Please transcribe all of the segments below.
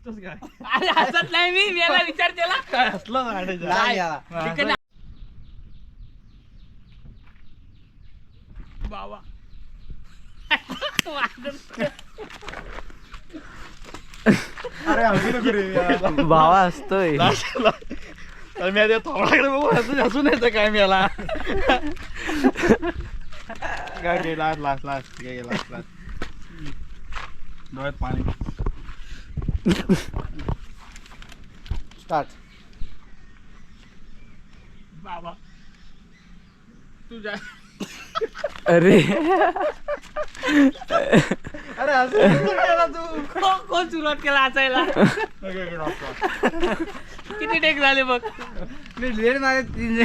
हसतोस काय अरे हसत नाही मी मी याला विचार केला काय हसलं. नाही. हा. तिकडे- बाबा अरे हसू नको रे. भावा असतोय लाज- लाज. तर मी आता थोडाकडे बघू हसून हसून येतं काय मी याला काय लाज घे घे, लाज लाज डोळ्यात पाणी स्टार्ट बाबा. तुझ्या अरे. अरे हसून तू. को- कोण सुरुवात केला हसायला लाज. किती टेक झाले बघ? मी लेट मागे तीन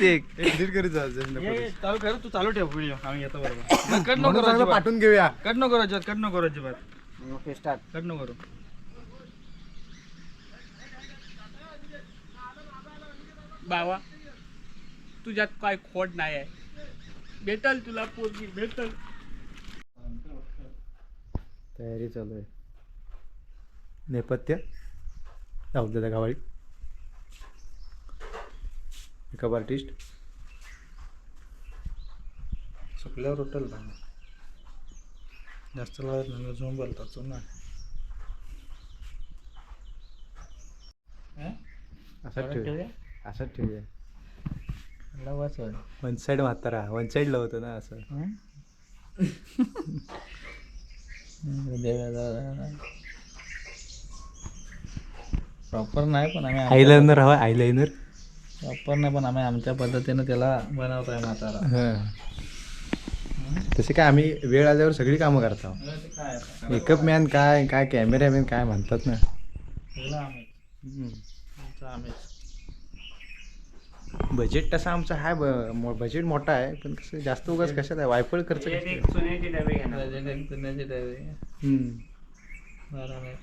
ते एडिट करीत. चालू कर तू चालू ठेव व्हिडिओ आम्ही येतो बरोबर. कट नको. पाठवून घेऊया. कट नको करू अजिबात कट नको करू अजिबात. ओके स्टार्ट कट नको करू. बाबा तुझ्यात काय खोट नाही आहे. भेटल तुला पोरगी भेटल. तयारी चालू आहे. नेपथ्य जाऊ द्या गावाळी. Makeup artist. सुकल्यावर उठल ना. जास्त लागत नाही झोम बोलतात ना असंच ठेवूया असंच ठेवूया. वन साईड म्हातारा वन साईड होतं ना असं. प्रॉपर नाही पण आम्ही आयलाइनर हवा आयलाइनर प्रॉपर नाही पण आम्ही आमच्या पद्धतीने त्याला बनवतोय म्हातारा. तसे काय आम्ही वेळ आल्यावर सगळी कामं करतो? मेकअप मॅन काय काय कॅमेरामॅन काय म्हणतात ना. आम्हीच. बजेट तसं आमचं आहे बजेट मोठा आहे पण कसं जास्त उगाच कशात आहे वायफळ खर्च सोन्याचे डबे दुनियाचे डबे. हम्म. बरोबर.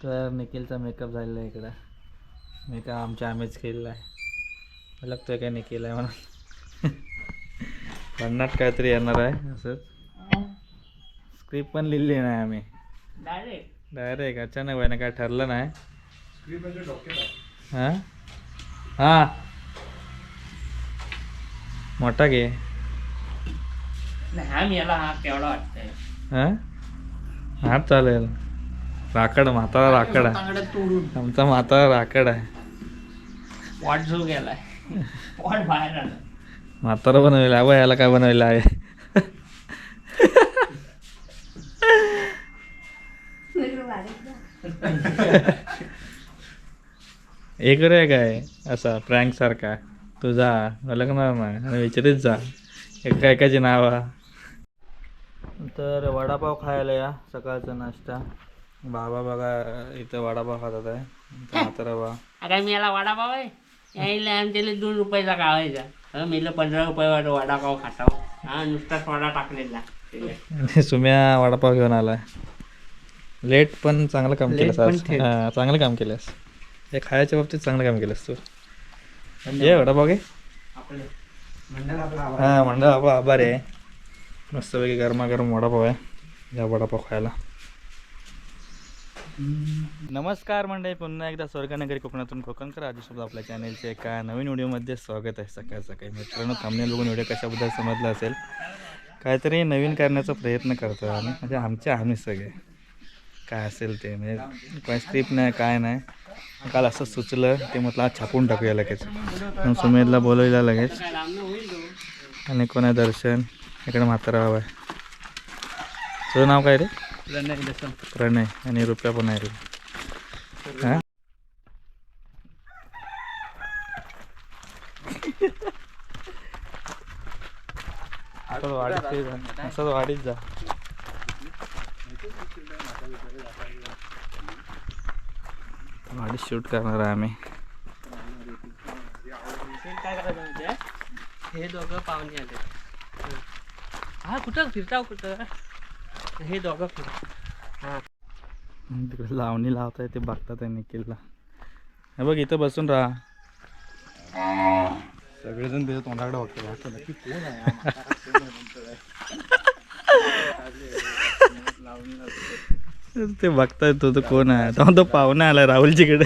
तर निखिलचा मेकअप झालेला आहे इकडं. मेकअप आमच्या आम्हीच केलेला आहे. लागतोय काय निखिल आहे म्हणून. पन्नाट काहीतरी येणार आहे असंच. स्क्रिप्ट पण लिहिली नाही आम्ही. डायरेक्ट? डायरेक्ट अचानक व्हायला काय ठरलं नाही. हां? हां. मोठा घे. हा मी याला हा केवढा वाटतंय. हां? हां चालेल. राकड म्हातारा राकड आहे तोडून. आमचा म्हातारा राकड आहे. पॉट जो गेलाय. पॉट बाहेर आलं. म्हातारा बनवलेला आहे याला काय बनवलेलं आहे. एक रे काय? असा प्रँक सारखा. तू जा लगणार नाही आणि विचारित जा. एका एकाची नावा तर वडापाव खायला या सकाळचा नाश्ता. बाबा बघा इथं वडापाव खातात आहे. म्हातारा बा. अगं मी याला वडापाव आहे. यायला आमच्याला दोन रुपयाचा गावायचा. हं मी पंधरा रुपये वडापाव खाताव हा नुसता सोडा टाकलेला. सुम्या वडापाव घेऊन आलाय. लेट पण चांगलं काम. हा, चांगलं काम केलंस. हे खायच्या बाबतीत चांगलं काम केलंस तू. ये वडापाव घे हा मंडळ आपला आभार आहे. मस्तपैकी गरमागरम वडापाव आहे. या वडापाव खायला. नमस्कार मंडळी पुन्हा एकदा स्वर्गनगरी कोकणातून कोकणकर आधीसोबत आपल्या चॅनलचे एका नवीन व्हिडिओमध्ये स्वागत आहे सकाळ सकाळी. मित्रांनो थांबणे बघून व्हिडिओ कशाबद्दल समजला असेल? काहीतरी नवीन करण्याचा प्रयत्न करतो आम्ही. म्हणजे आमचे आम्ही सगळे. काय असेल ते म्हणजे काय स्क्रिप्ट नाही काय नाही. काल असं सुचलं ते म्हटलं आज छापून टाकूया लगेच. मग सुमेधला बोलवलं लगेच. आणि कोण आहे दर्शन? इकडे म्हातारा बाबा आहे. तुझं नाव काय रे? प्रणय. आणि रुपया पण आहे रे. असं असंच वाढीत जा. वाढीत शूट करणार आहे आम्ही. काय करायचं आहे? हे दोघं पाहुणे आले हं. हा कुठं? फिरताव कुठं? हे दोघं फिर. तिकडे लावणी लावत आहे ते बघतात आहे निखिलला. हे बघ इथं बसून राहा. सगळेजण त्याच्या तोंडाकडे बघतो असं नक्की कोण आहे हा म्हातारा कोण आहे म्हणतोय. ते बघताय तो तो कोण आहे? तेव्हा तो पाहुणा आला राहुलजीकडे.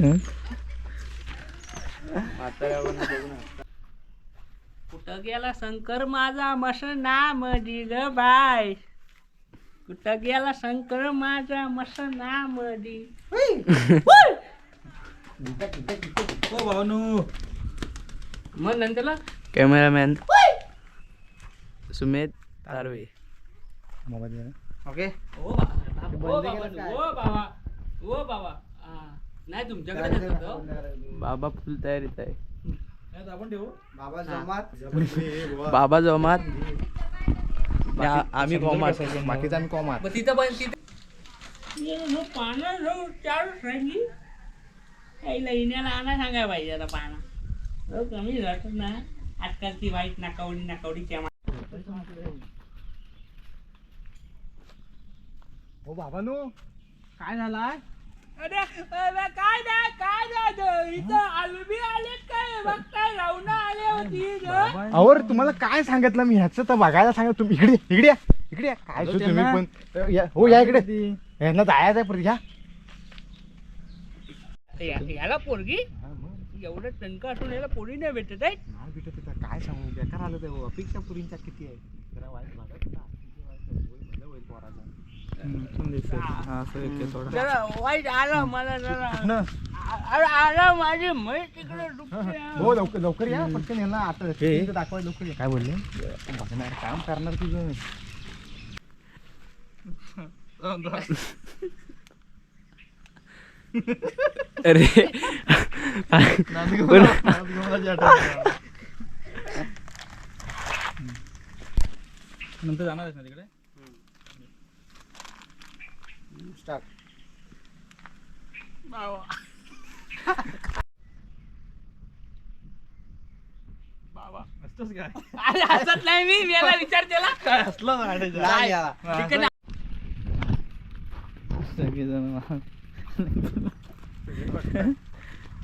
हं? कुठं गेला शंकर? माझा मसना मधी ग बाय कुठं गेला शंकर? माझा मसना मधी हो भावनू मग नंतरला कॅमेरामॅन सुमेध तारवे. ओके? ओ बाबा ओ बाबा ओ बाबा ओ बाबा. नाही तुमच्याकडे तो. बाबा फुल तयारीत आहे. आपण ठेवू? बाबा जमात. बाबा जोमात. आम्ही कॉमात बाकीचा आम्ही कॉमात मग तिथं पण तिथं पानं जाऊ चार काही इण्याला आणा सांगाय पाहिजे आता पानं. कमी जातात ना. आजकालची वाईट नाकावडी नाकावडी त्या हो बाबा नो काय झालाय? अरे अरे, काय नाही काय नाही इथं आलबी आले काय बघ काय? रावणं आले होती. अवर तुम्हाला काय सांगितलं मी? ह्याचं तर बघायला सांगितलं. तुम्ही इकडे इकडे या, इकडे या. काय हॅलो, सो तुम्ही त्यांना- पण. या- हो या इकडे. ह्यांना जायचं आहे परत घ्या या- याला पोरगी? एवढं टणका असून याला पोरी नाही भेटत आहे. नाही भेटत तिथं. काय सांगू? बेकार आलं ते. अपेक्षा पुरींच्या किती आहे? जरा वाईट वाटत ना. किती वाईट आहे. होय, म्हणलं होईल पोराचं. हा जरा वाईट आलं मला जरा न. अरे आलं माझी म्हैस तिकडे. हो लवकर लवकर या पटकन यांना आता इथं दाखवाय लवकर या. काय बोलले बघणार काम करणार तुझं अरे नंतर जाणार आहेस ना तिकडे स्टार्ट असतोच काय? अरे हसत नाही मी याला विचार केला. काय हसला तिकडे सगळेजण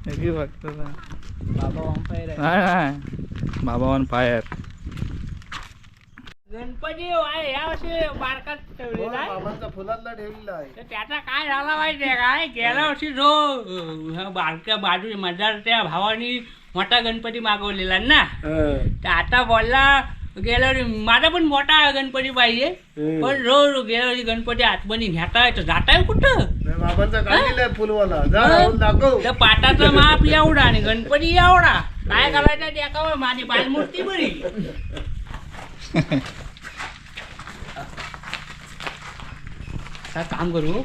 सगळी बघतो बाबा आहे. नाही बाबा ऑन फायर गणपती आहे या वर्षी बारकात ठेवलेला आहे. बाबांचा फुलातला ठेवलेला आहे? तर त्याचा काय झाला माहितीये काय? गेल्या वर्षी जो बारक्या बाजू माझ्या भावानी मोठा गणपती मागवलेला ना? तर आता बोलला गेल्या वर्षी माझा पण मोठा गणपती पाहिजे. पण रोज गेल्या वर्षी गणपती आतमध्ये घेताय तर जाताय कुठं? बाबांचा फुलवाला. हं? दाखव. पाटाचा माप एवढा आणि गणपती एवढा. काय करायचं ते का माझी बालमूर्ती बरी. काय काम करू.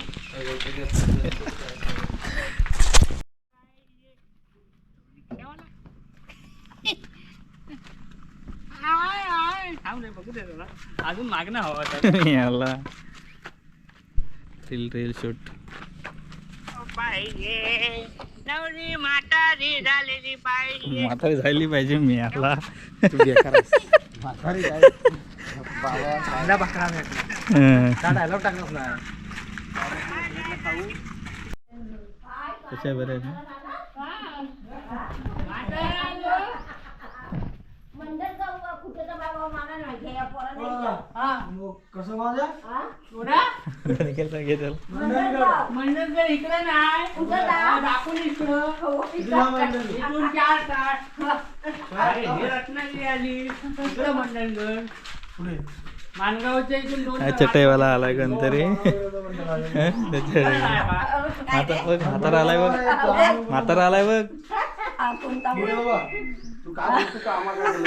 अजून मागणं हवा याला. रील रील शूट म्हातारी झाली पाहिजे मी याला. तू बेकार आहेस. म्हातारी काय बाबा चांगला बकरा भेटला हं. डायलॉग टाकलास ना कशा बरं ना? त्याला. इकडे नाही? दाखवून इकडं. हो, इथून चार तास. अरे, रत्नागिरी आली. इकडं मंडणगड. मानगावच्या इथून दोन चटईवाला आलाय कोणतरी हं? बघ, म्हातारा आलाय बघ. म्हातारा आलाय बघ.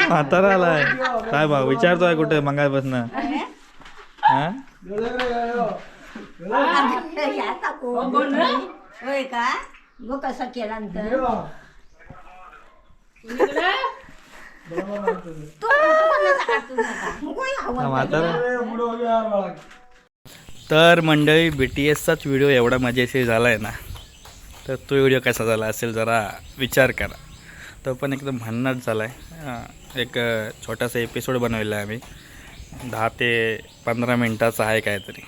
म्हातारा आलाय. काय भाऊ विचारतोय कुठे मंगायपासून? हा? होय का गो कसं केला हा, म्हातारा? तर मंडळी बी टी एसचाच व्हिडिओ एवढा मजेशीर झाला आहे ना तर तो व्हिडिओ कसा झाला असेल जरा विचार करा. तो पण एकदम भन्नाट झाला आहे एक छोटासा एपिसोड बनवलेला आहे आम्ही. दहा ते पंधरा मिनटाचा आहे काहीतरी.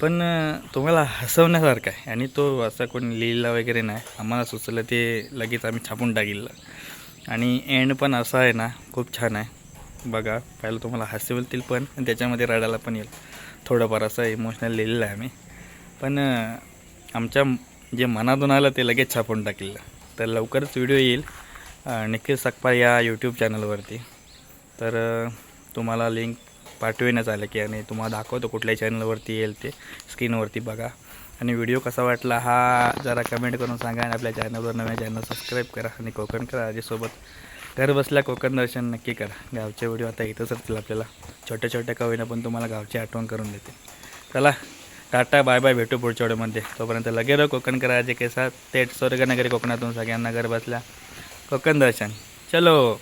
पण तुम्हाला हसवण्यासारखं आहे आणि तो असा कोणी लिहिला वगैरे नाही. आम्हाला सुचलं ते लगेच आम्ही छापून टाकिलं आणि एंड पण असा आहे ना खूप छान आहे. बघा पहिलं तुम्हाला हसवतील पण आणि त्याच्यामध्ये रडायला पण येईल. थोडंफार असं इमोशनल लिहिलेलं आहे आम्ही. पण आमच्या जे मनातून आलं ते लगेच छापून टाकलेलं. तर लवकरच व्हिडिओ येईल निखिल सकपाळ या यूट्यूब चॅनलवरती तर तुम्हाला लिंक पाठविण्यात आलं की आणि तुम्हाला दाखवतो कुठल्या चॅनलवरती येईल ते. स्क्रीनवरती बघा. आणि व्हिडिओ कसा वाटला हा जरा कमेंट करून सांगा आणि आपल्या चॅनलवर नव्या चॅनल सबस्क्राईब करा आणि कोकण करा आजीसोबत घर बसल्या कोकण दर्शन नक्की करा. गावचे व्हिडिओ आता इथंच असतील आपल्याला. छोट्या छोट्या कवीनं पण तुम्हाला गावची आठवण करून देते. चला टाटा बाय बाय भेटू पुढच्या व्हिडिओमध्ये. तोपर्यंत लगेच कोकण करा जे केसा थेट स्वर्गनगरी कोकणातून सगळ्यांना घर बसल्या कोकण दर्शन. चलो.